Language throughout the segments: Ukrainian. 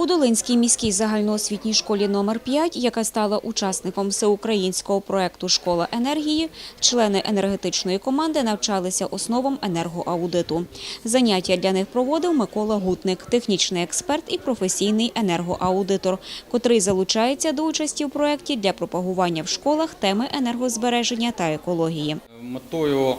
У Долинській міській загальноосвітній школі номер 5, яка стала учасником всеукраїнського проекту Школа енергії, члени енергетичної команди навчалися основам енергоаудиту. Заняття для них проводив Микола Гутник, технічний експерт і професійний енергоаудитор, котрий залучається до участі в проекті для пропагування в школах теми енергозбереження та екології. Метою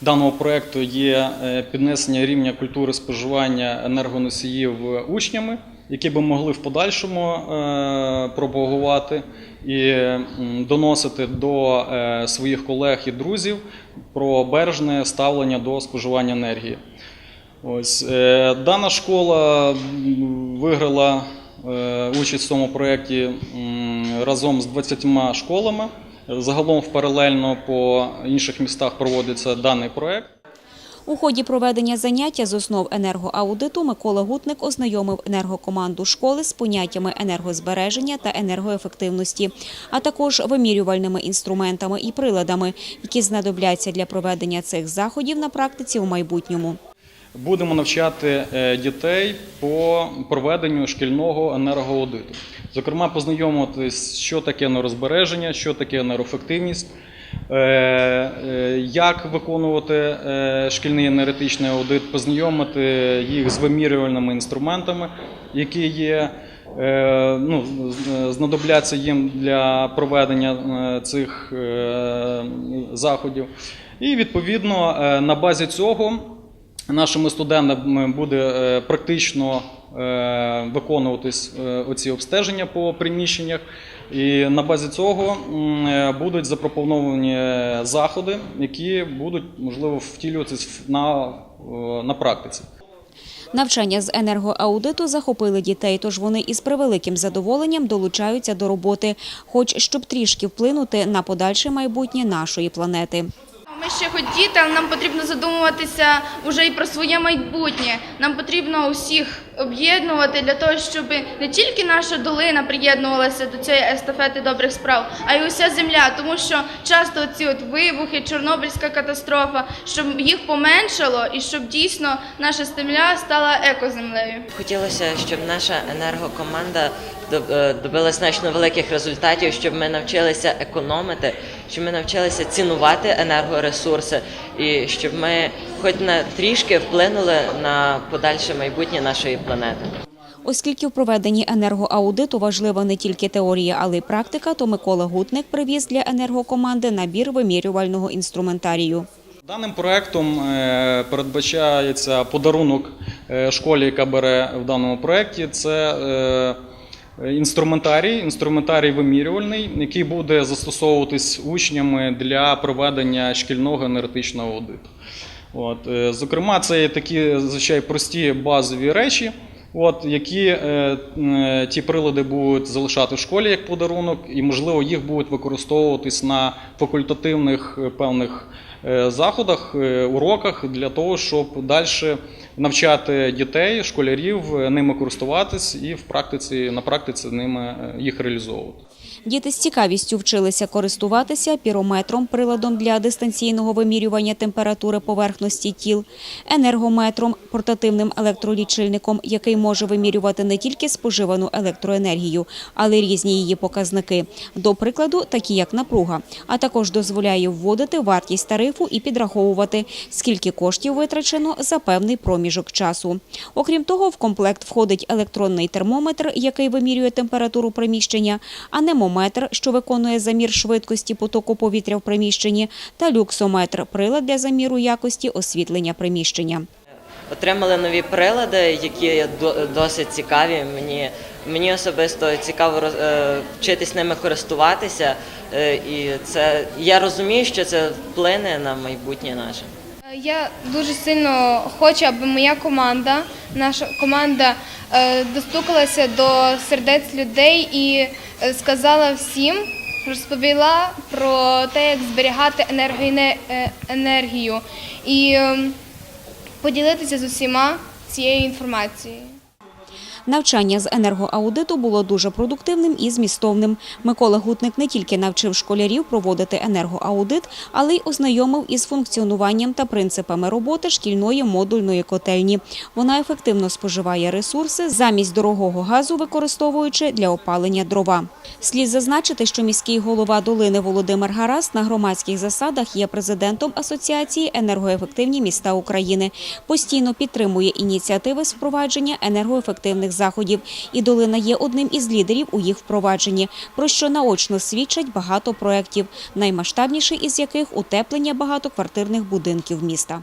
даного проекту є е, піднесення рівня культури споживання енергоносіїв учнями, які би могли в подальшому е, пропагувати і доносити до е, своїх колег і друзів про бережне ставлення до споживання енергії. Ось е, дана школа виграла участь в цьому проєкті разом з 20 школами. Загалом в паралельно по інших містах проводиться даний проєкт. У ході проведення заняття з основ енергоаудиту Микола Гутник ознайомив енергокоманду школи з поняттями енергозбереження та енергоефективності, а також вимірювальними інструментами і приладами, які знадобляться для проведення цих заходів на практиці у майбутньому. Будемо навчати е, дітей по проведенню шкільного енергоаудиту. Зокрема, познайомитись, що таке енергозбереження, що таке енергоефективність, як виконувати е, шкільний енергетичний аудит, познайомити їх з вимірювальними інструментами, які є. е, Ну, знадобляться їм для проведення е, цих е, заходів. І відповідно е, на базі цього нашими студентами буде е, практично е, виконуватись е, оці обстеження по приміщеннях. І на базі цього е, будуть запропоновані заходи, які будуть можливо втілюватись на, е, на практиці. Навчання з енергоаудиту захопили дітей, тож вони із превеликим задоволенням долучаються до роботи, хоч щоб трішки вплинути на подальше майбутнє нашої планети. Ми ще хоч діти, але нам потрібно задумуватися вже і про своє майбутнє. Нам потрібно усіх об'єднувати для того, щоб не тільки наша долина приєднувалася до цієї естафети добрих справ, а й уся земля, тому що часто ці от вибухи, Чорнобильська катастрофа, щоб їх поменшало і щоб дійсно наша земля стала екоземлею. Хотілося, щоб наша енергокоманда е, значно великих результатів, щоб ми навчилися економити, щоб ми навчилися цінувати енергоресурси, і щоб ми хоч на трішки вплинули на подальше майбутнє нашої планети. Оскільки в проведенні енергоаудиту важлива не тільки теорія, але й практика, то Микола Гутник привіз для енергокоманди набір вимірювального інструментарію. Даним проектом е, передбачається подарунок е, школі, яка бере в даному проєкті. Це е, інструментарій, інструментарій вимірювальний, який буде застосовуватись учнями для проведення шкільного енергетичного аудиту. От, е, зокрема, це є такі звичайно, прості базові речі. От, які е, е, ті прилади будуть залишати в школі як подарунок, і можливо їх будуть використовуватись на факультативних е, певних е, заходах, е, уроках для того, щоб далі навчати дітей, школярів е, ними користуватись і в практиці на практиці ними е, їх реалізовувати. Діти з цікавістю вчилися користуватися пірометром, приладом для дистанційного вимірювання температури поверхності тіл, енергометром, портативним електролічильником, який може вимірювати не тільки споживану електроенергію, але й різні її показники. До прикладу, такі як напруга, а також дозволяє вводити вартість тарифу і підраховувати, скільки коштів витрачено за певний проміжок часу. Окрім того, в комплект входить електронний термометр, який вимірює температуру приміщення, анемометр, що виконує замір швидкості потоку повітря в приміщенні, та люксометр прилад для заміру якості освітлення приміщення. Отримали нові прилади, які до- досить цікаві. Мені, мені особисто цікаво е, вчитись ними користуватися, е, і це я розумію, що це вплине на майбутнє наше. Я дуже сильно хочу, аби моя команда, наша команда е, достукалася до сердець людей і е, сказала всім, розповіла про те, як зберігати е, енергію і е, поділитися з усіма цією інформацією. Навчання з енергоаудиту було дуже продуктивним і змістовним. Микола Гутник не тільки навчив школярів проводити енергоаудит, але й ознайомив із функціонуванням та принципами роботи шкільної модульної котельні. Вона ефективно споживає ресурси замість дорогого газу, використовуючи для опалення дрова. Слід зазначити, що міський голова долини Володимир Гарас на громадських засадах є президентом Асоціації енергоефективні міста України. Постійно підтримує ініціативи з впровадження енергоефективних заходів. І долина є одним із лідерів у їх впровадженні, про що наочно свідчать багато проєктів, наймасштабніший із яких утеплення багатоквартирних будинків міста.